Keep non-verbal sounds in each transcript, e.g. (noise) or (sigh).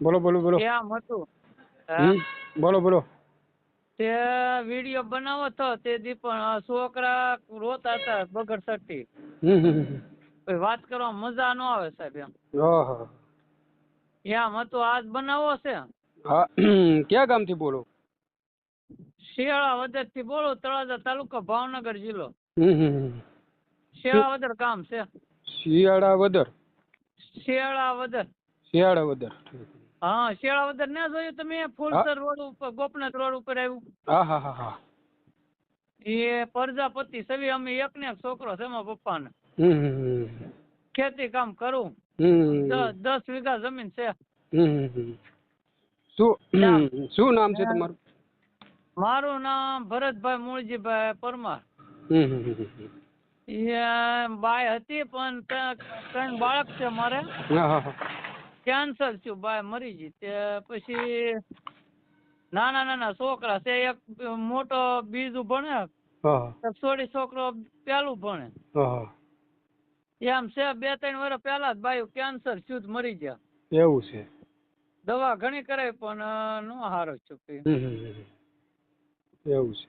બોલો બોલો બોલો. કેમ હતું? બોલો બોલો. તે વીડિયો બનાવો તો તે દી પણ છોકરા રોતા હતા બગડ સટી વાત કરવા મજા ન આવે સાહેબ એમ. ઓહો એમ હતું આજ બનાવો છે? હા ક્યાં ગામથી બોલો? શિયાળા વદરથી બોલો તળાજા તાલુકો ભાવનગર જિલ્લો. હમ હમ હમ. શિયાળા વદર ગામ છે. શિયાળા વદર શિયાળા વદર હા શિયાળા વદર ના જોયું તમે? ફૂલસર રોડ ઉપર ગોપનાથ રોડ ઉપર આવ્યું. હા હા હા હા. એ પ્રજાપતિ સવી અમે એક ને એક છોકરો છે મારા પપ્પાને. ખેતી કામ કરું. દસ વીઘા જમીન છે. શું શું નામ છે તમારું? મારું નામ ભરતભાઈ મૂળજીભાઈ પરમાર. બાય હતી પણ ત્રણ બાળક છે મારે. કેન્સર થયું બાય મરી ગઈ. તે પછી નાના નાના છોકરા છે એક મોટો બીજું ભણે છોડી છોકરો પેલું ભણે. એમ છે બે ત્રણ વર્ષ પહેલા જ બાયું કેન્સર થયું મરી ગયા. એવું છે. દવા ઘણી કરાય પણ નો હારો હમ. એવું છે.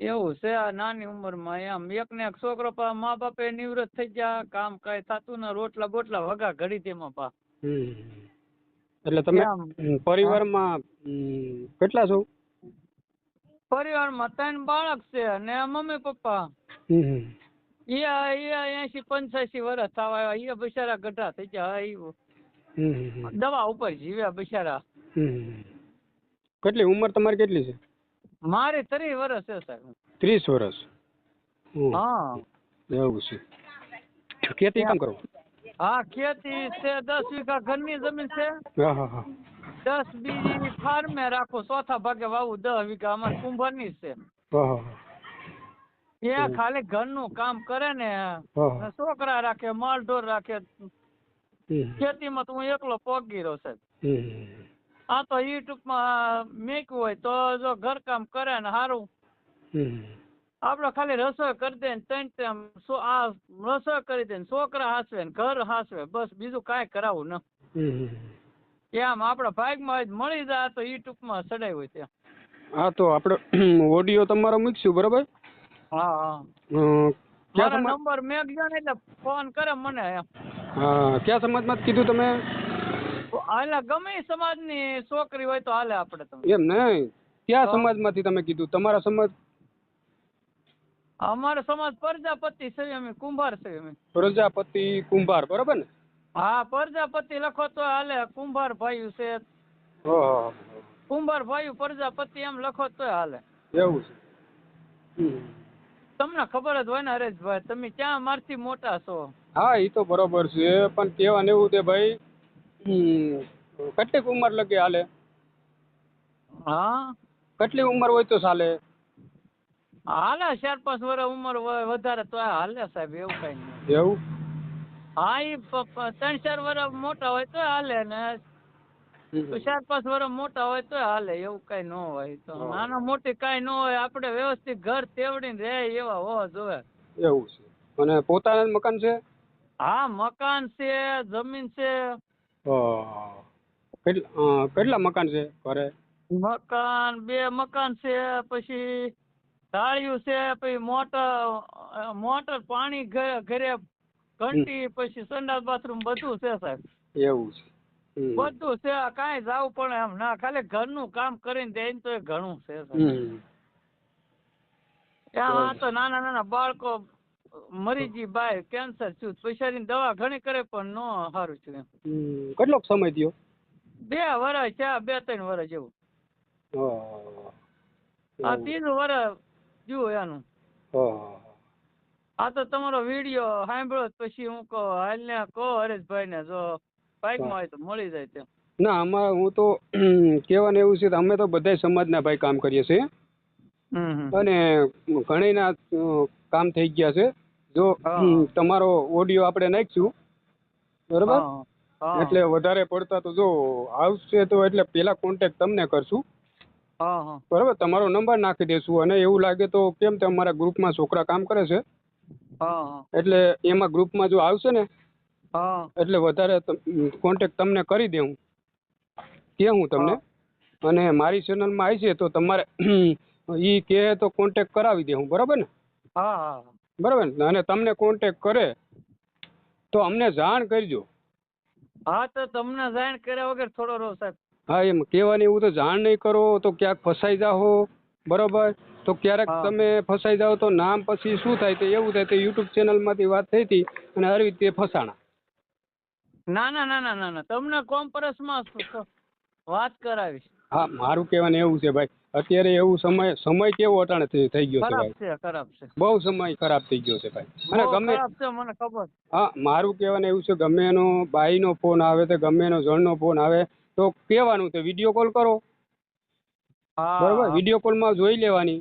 એવું છે આ નાની ઉંમરમાં એમ. એક ને એક છોકરો પા મા બાપે નિવૃત્ત થઈ ગયા કામ કઈ થતું ને રોટલા બોટલા વગા ઘડી તેમાં પા. એટલે તમે. પરિવારમાં કેટલા છો? પરિવારમાં ત્રણ બાળક છે અને મમ્મી પપ્પા. ઈયા ઈયા એસી પંચ્યાસી વર્ષ થવા આવ્યા. એ બિચારા ગઢા થઈ ગયા. હમ. દવા ઉપર જીવ્યા બિચારા. કેટલી ઉંમર તમારી કેટલી છે? મારે ત્રીસ વર્ષ છે સાહેબ. ત્રીસ વર્ષ હા. એવું છે. ખેતી કામ કરો? હા ખેતી છે દસ વીઘા ઘરની જમીન છે. દસ બીજી ફાર્મે રાખો ચોથા ભાગે વાવું દસ વીઘા અમારે કુંભારની છે. એ ખાલી ઘરનું કામ કરે ને છોકરા રાખે માલ ઢોર રાખે. ખેતી ખેતીમાં તો હું એકલો પોગી રહ્યો સાહેબ. આ તો ટૂંકમાં મેક્યું હોય તો જો ઘરકામ કરે ને સારું. આપણે ખાલી રસોઈ કરી દે ને ત્રણ ટાઈમ આ રસોઈ કરી દે ને છોકરા હાસવે ને ઘર હાસવે બસ બીજું કાંઈ કરાવું ન. એમ આપણા ભાગમાં મળી જાય તો યુટ્યુબમાં ચડાવ્યું હોય ત્યાં. હા તો આપણે ઓડિયો તમારો મૂકશું બરાબર? હા હા. મારા નંબર મેં ગયો ને એટલે ફોન કરે મને. એમ હા ક્યાં સમાજમાં કીધું તમે? એટલે ગમે સમાજની છોકરી હોય તો હાલે આપણે તમે. એમ નહીં. કયા? સમાજમાંથી તમે કીધું? તમારા સમાજ અમારો સમાજ પ્રજાપતિ છે અમે કુંભાર છે અમે. પ્રજાપતિ કુંભાર બરોબર ને? હા પ્રજાપતિ લખો તો હાલે કુંભાર ભાઈ છે. કુંભાર ભાઈ પ્રજાપતિ એમ લખો તો હાલે. એવું છે. તમને ખબર જ હોય ને હરેશભાઈ તમે ક્યાં મારથી મોટા છો? હા એ તો બરોબર છે પણ કહેવાનું એવું છે ભાઈ કેટલીક ઉંમર લગી હાલે? હા. કેટલી ઉંમર હોય તો ચાલે? હાલે ચાર પાંચ વર્ષ ઉંમર વધારે તો હાલે સાહેબ એવું કઈ નહીં એવું? હા એ ત્રણ ચાર વર્ષ મોટા હોય તો હાલે ને. ચાર પાંચ વર્ષ મોટા હોય તો હાલે એવું કઈ ન હોય. તો નાના મોટી કઈ ન હોય આપણે વ્યવસ્થિત ઘર તેવડીને રહે એવા હોવા જોવે. એવું છે. અને પોતાના મકાન છે? હા મકાન છે જમીન છે. કેટલા કેટલા મકાન છે ઘરે? મકાન બે મકાન છે પછી ઢાળિયું છે પછી મોટર મોટર પાણી ઘરે ઘંટી પછી સંડાસ બાથરૂમ બધું છે સાહેબ એવું છે. બધું છે કાંઈ જાવું પણ એમ ના ખાલી ઘરનું કામ કરીને દે તો એ ઘણું છે આ તો નાના નાના બાળકો મરી જી બાય કેન્સર થયું પૈસાની દવા ઘણી કરે પણ નો સારું થયું એમ. કેટલોક સમય થયો બે વર્ષ છે બે ત્રણ વર્ષ જેવું હા. આ. ત્રીજું વર્ષ થયું એનું આ તો તમારો વીડિયો સાંભળ્યો પછી હું કહો હાલ ને કહો હરેશભાઈ ને જો બાઇકમાં હોય તો મળી જાય તેમ. ના અમારે હું તો કહેવાનું એવું છે કે અમે તો બધાય સમાજના ભાઈ કામ કરીએ છીએ. અને ઘણીના કામ થઈ ગયા છે. જો તમારો ઓડિયો આપણે નાખીશું. બરાબર. એટલે વધારે પડતા તો જો આવશે તો એટલે પેલા કોન્ટેક્ટ તમને કરશું. બરાબર તમારો નંબર નાખી દેશું અને એવું લાગે તો કેમ કે અમારા ગ્રુપમાં છોકરા કામ કરે છે. એટલે એમાં ગ્રુપમાં જો આવશે ને એટલે વધારે કોન્ટેક્ટ તમને કરી દઉં કે હું તમને? અને મારી ચેનલમાં આવી છે તો તમારે (clears throat) ઈ કહે તો કોન્ટેક કરાવી દે હું બરાબર ને? હા હા બરાબર ને? અને તમને કોન્ટેક કરે તો અમને જાણ કરજો. હા તો તમને જાણ કર્યા વગર થોડો રહો સાહેબ. હા એમ કહેવાની એવું તો જાણ નહીં કરો તો ક્યાંક ફસાઈ જાઓ બરોબર? તો ક્યારેક તમે ફસાઈ જાઓ તો નામ પછી શું થાય તો એવું થાય તો યુટ્યુબ ચેનલમાંથી વાત થઈ હતી અને આવી રીતે ફસાણા. ના ના ના ના ના ના તમને કોમ્પરસમાં વાત કરાવીશ. હા મારું કહેવાનું એવું છે ભાઈ અત્યારે એવું સમય સમય કેવો અટાણે થઈ ગયો છે ભાઈ? ખરાબ છે. બહુ સમય ખરાબ થઈ ગયો છે ભાઈ. અને ગમે મને ખબર. હા મારું કહેવાનું એવું છે ગમે એનો બાઈનો ફોન આવે તો ગમે એનો જણનો ફોન આવે તો કહેવાનું તે વીડિયો કોલ કરો. બરોબર? વીડિયો કોલમાં જોઈ લેવાની.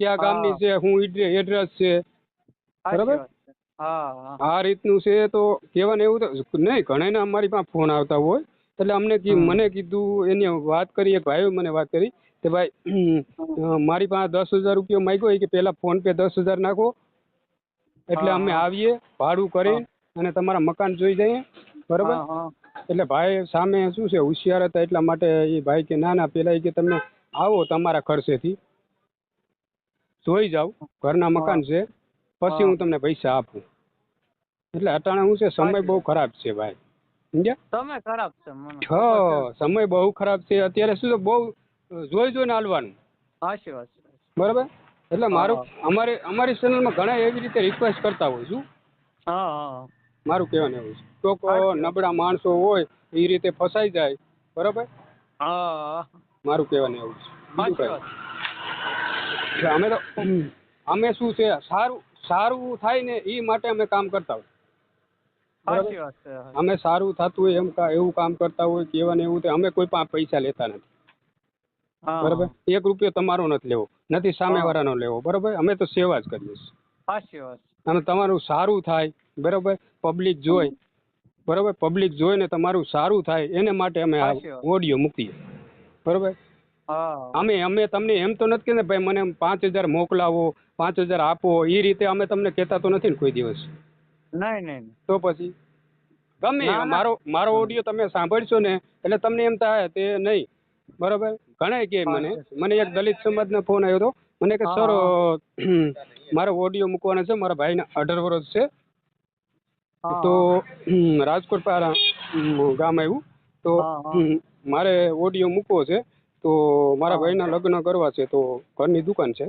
કે આ ગામની છે હું એડ્રેસ છે. બરાબર? આ રીતનું છે તો કહેવાનું એવું તો નહીં ઘણાને અમારી પાસે ફોન આવતા હોય. એટલે અમને મને કીધું એની વાત કરી એક ભાઈએ મને વાત કરી કે ભાઈ મારી પાસે દસ હજાર રૂપિયા માંગ્યો કે પહેલા ફોન પે દસ હજાર નાખો. એટલે અમે આવીએ ભાડું કરી અને તમારા મકાન જોઈ જઈએ. બરાબર. એટલે ભાઈ સામે શું છે હોશિયાર હતા એટલા માટે એ ભાઈ કે ના ના પેલા કે તમે આવો તમારા ખર્ચેથી. જોઈ જાઓ ઘરના મકાન છે પછી હું તમને પૈસા આપું. એટલે અટાણે શું છે સમય બહુ ખરાબ છે ભાઈ. સમજ્યા? તમે ખરાબ છે હ સમય બહુ ખરાબ છે. અત્યારે શું છે બહુ જોઈ જોઈને હાલવાનું. બરાબર? એટલે મારું હા. અમારે અમારી ચેનલમાં ઘણા એવી રીતે રિક્વેસ્ટ કરતા હોય છું. હા હા. મારું કહેવાનું એવું છે. તો કો સાચી વાત. નબળા માણસો હોય એ રીતે ફસાઈ જાય. બરાબર? હા. મારું કહેવાનું એવું છે. એટલે અમે તો અમે શું છે સારું સારું થાય ને એ માટે અમે કામ કરતા હોય. અમે સારું થતું હોય એમ એવું કામ કરતા હોય કહેવાનું એવું થાય અમે કોઈ પાસે પૈસા લેતા નથી. બરોબર બરાબર? એક રૂપિયો તમારો નથી લેવો નથી સામેવાળાનો લેવો બરાબર? અમે તો સેવા જ કરીએ છીએ. અને તમારું સારું થાય બરાબર? પબ્લિક જોઈ બરાબર? પબ્લિક જોઈને તમારું સારું થાય એને માટે અમે આ ઓડિયો મૂકીએ. બરાબર? અમે અમે તમને એમ તો નથી કે ભાઈ મને પાંચ હજાર મોકલાવો પાંચ હજાર આપો. એ રીતે અમે તમને કહેતા તો નથી ને કોઈ દિવસ. નહીં નહીં તો પછી? ગમે. મારો મારો ઓડિયો તમે સાંભળશો ને એટલે તમને એમ થાય તે નહીં. બરાબર? ઘણા કે મને. મને એક દલિત સમાજનો ફોન આવ્યો હતો. મને કે સર મારો ઓડિયો મૂકવાનો છે મારા ભાઈના અઢાર વર્ષ છે. તો રાજકોટ પારા ગામ આવ્યું. તો. મારે ઓડિયો મૂકવો છે. તો મારા ભાઈ ભાઈના લગ્ન કરવા છે. તો ઘરની દુકાન છે.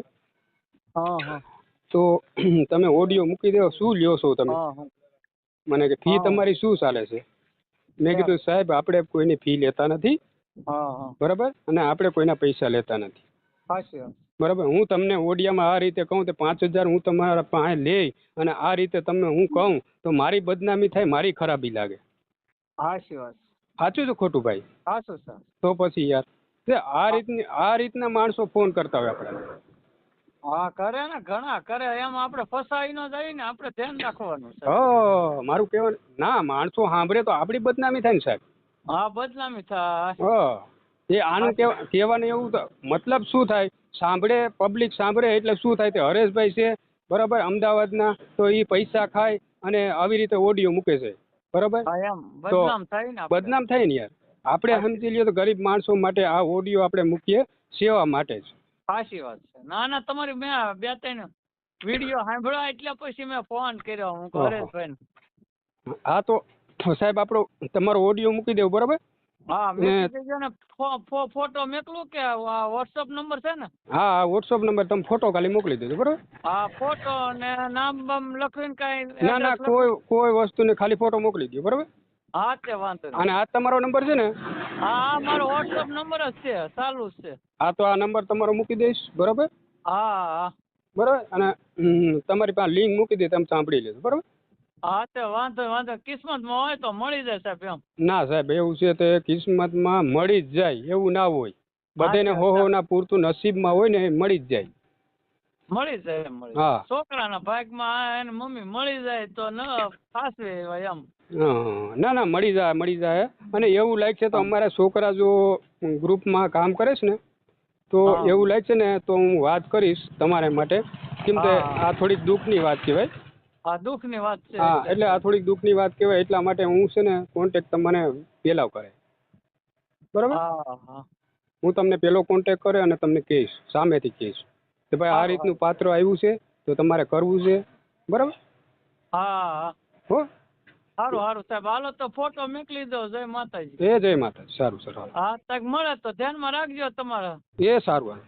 તો તમે ઓડિયો મૂકી દો. શું લ્યો છો તમે? મને કે ફી તમારી શું ચાલે છે? મેં કીધું સાહેબ આપણે કોઈની ફી લેતા નથી. બરાબર? અને આપણે કોઈના પૈસા લેતા નથી. બરાબર. હું તમને ઓડિયામાં આ રીતે કહું તો પાંચ હજાર હું તમારા પાસે લઈ અને આ રીતે તમને હું કહું તો મારી બદનામી થાય મારી ખરાબી લાગે. સાચી છે ખોટું ભાઈ સાચું સર તો પછી યાર તે આ રીતની આ રીતના માણસો ફોન કરતા હોય આપણે. હા કરે ને ઘણા કરે. એમ આપણે ફસાઈ ન જાય ને આપણે ધ્યાન રાખવાનું છે. હ મારું કહેવાનું ના માણસો સાંભળે તો આપણી બદનામી થાય ને સાહેબ. હા બદનામી થાય. હ. એ આનું કહેવા કહેવાનું એવું મતલબ શું થાય? સાંભળે પબ્લિક સાંભળે એટલે શું થાય તે હરેશભાઈ છે બરાબર? અમદાવાદના તો એ પૈસા ખાય અને આવી રીતે ઓડિયો મૂકે છે. બરાબર? હા બદનામ થાય ને બદનામ થાય ને યાર. આપણે સમજી લઈએ તો ગરીબ માણસો માટે આ ઓડિયો આપણે મૂકીએ સેવા માટે જ. સાચી વાત છે. ના ના તમારી મેં બે ત્રણ વીડિયો સાંભળ્યા એટલે પછી મેં ફોન કર્યો. હું હરેશભાઈ હા તો સાહેબ આપણો તમારો ઓડિયો મૂકી દેવું બરાબર? હા ને- મેં કીધું ને ફોટો મોકલું કે વોટ્સઅપ નંબર છે ને? હા વોટ્સઅપ નંબર તમે ફોટો ખાલી મોકલી દેજો બરોબર? હા ફોટો ને નામ બામ લખીને કઈ ના ના કોઈ કોઈ વસ્તુ ને ખાલી ફોટો મોકલી દો બરાબર? હા તે વાંધો અને આ તમારો નંબર છે ને? હા હા મારો વોટ્સઅપ નંબર જ છે ચાલુ જ છે. હા તો આ નંબર તમારો મૂકી દઈશ બરોબર? હા હા. બરોબર? અને તમારી પાસે લિંક મૂકી દે તમે સાંભળી લેજો બરાબર? હા તે વાંધો વાંધો. કિસ્મતમાં હોય તો મળી જાય સાહેબ એમ. ના સાહેબ એવું છે તે કિસ્મતમાં મળી જ જાય એવું ના હોય. બધાને હો હો ના પૂરતું નસીબમાં હોય ને એ મળી જ જાય. મળી જાય એમ મળી હા. છોકરાના ભાગમાં એને મમ્મી મળી જાય તો ન ફાસવે એમ. ના ના મળી જાય મળી જાય. અને એવું લાગશે તો અમારા છોકરા જો ગ્રુપમાં કામ કરે છે ને તો એવું એવું લાગશે ને તો હું વાત કરીશ તમારા માટે. કેમ કે. આ થોડીક દુઃખની વાત કહેવાય. આ દુઃખની વાત છે. હા એટલે આ થોડીક દુઃખની વાત કહેવાય એટલા માટે હું છે ને કોન્ટેક્ટ તમને પેલાવ કરે. બરાબર? હા તમને પેલો કોન્ટેક્ટ કરે અને તમને કહીશ સામેથી કહીશ કે ભાઈ આ રીતનું પાત્ર આવ્યું છે તો તમારે કરવું છે. બરાબર? હા હા. સારું સારું સાહેબ. હાલો તો ફોટો મોકલી દો. જય માતાજી. એ જય માતા સારું સર હા તક મળે તો ધ્યાનમાં રાખજો તમારા. એ સારું.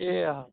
એ હા.